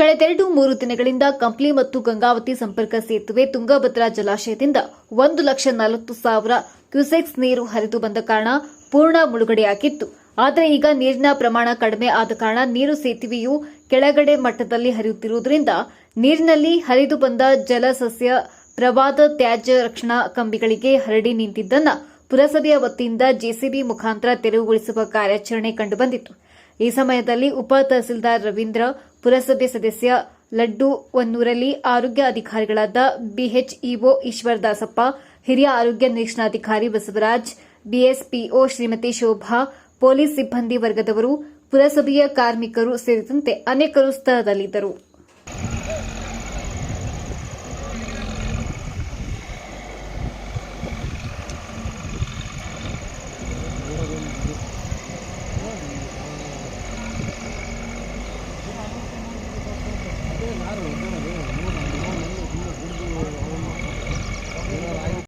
ಕಳೆದೆರಡು ಮೂರು ದಿನಗಳಿಂದ ಕಂಪ್ಲಿ ಮತ್ತು ಗಂಗಾವತಿ ಸಂಪರ್ಕ ಸೇತುವೆ ತುಂಗಭದ್ರಾ ಜಲಾಶಯದಿಂದ ಒಂದು ಲಕ್ಷ ನಲವತ್ತು ಸಾವಿರ ಕ್ಯೂಸೆಕ್ಸ್ ನೀರು ಹರಿದು ಬಂದ ಕಾರಣ ಪೂರ್ಣ ಮುಳುಗಡೆಯಾಗಿತ್ತು. ಆದರೆ ಈಗ ನೀರಿನ ಪ್ರಮಾಣ ಕಡಿಮೆ ಆದ ಕಾರಣ ನೀರು ಸೇತುವೆಯು ಕೆಳಗಡೆ ಮಟ್ಟದಲ್ಲಿ ಹರಿಯುತ್ತಿರುವುದರಿಂದ ನೀರಿನಲ್ಲಿ ಹರಿದು ಬಂದ ಜಲಸಸ್ಯ, ಪ್ರವಾದ, ತ್ಯಾಜ್ಯ ರಕ್ಷಣಾ ಕಂಬಿಗಳಿಗೆ ಹರಡಿ ನಿಂತಿದ್ದನ್ನ ಪುರಸಭೆಯ ವತಿಯಿಂದ ಜೆಸಿಬಿ ಮುಖಾಂತರ ತೆರವುಗೊಳಿಸುವ ಕಾರ್ಯಾಚರಣೆ ಕಂಡುಬಂದಿತ್ತು. ಈ ಸಮಯದಲ್ಲಿ ಉಪ ತಹಸೀಲ್ದಾರ್ ರವೀಂದ್ರ ಪುರಸಭೆ ಸದಸ್ಯ ಲಡ್ಡು ಒನ್ನೂರಲ್ಲಿ ಆರೋಗ್ಯ ಅಧಿಕಾರಿಗಳಾದ ಬಿಎಚ್ಇಒ ಈಶ್ವರ್ ದಾಸಪ್ಪ ಹಿರಿಯ ಆರೋಗ್ಯ ನಿರೀಕ್ಷಣಾಧಿಕಾರಿ ಬಸವರಾಜ್, ಬಿಎಸ್ಪಿಒ ಶ್ರೀಮತಿ ಶೋಭಾ, ಪೊಲೀಸ್ ಸಿಬ್ಬಂದಿ ವರ್ಗದವರು, ಪುರಸಭೆಯ ಕಾರ್ಮಿಕರು ಸೇರಿದಂತೆ ಅನೇಕರು ಸ್ಥಳದಲ್ಲಿದ್ದರು. ಯಾರು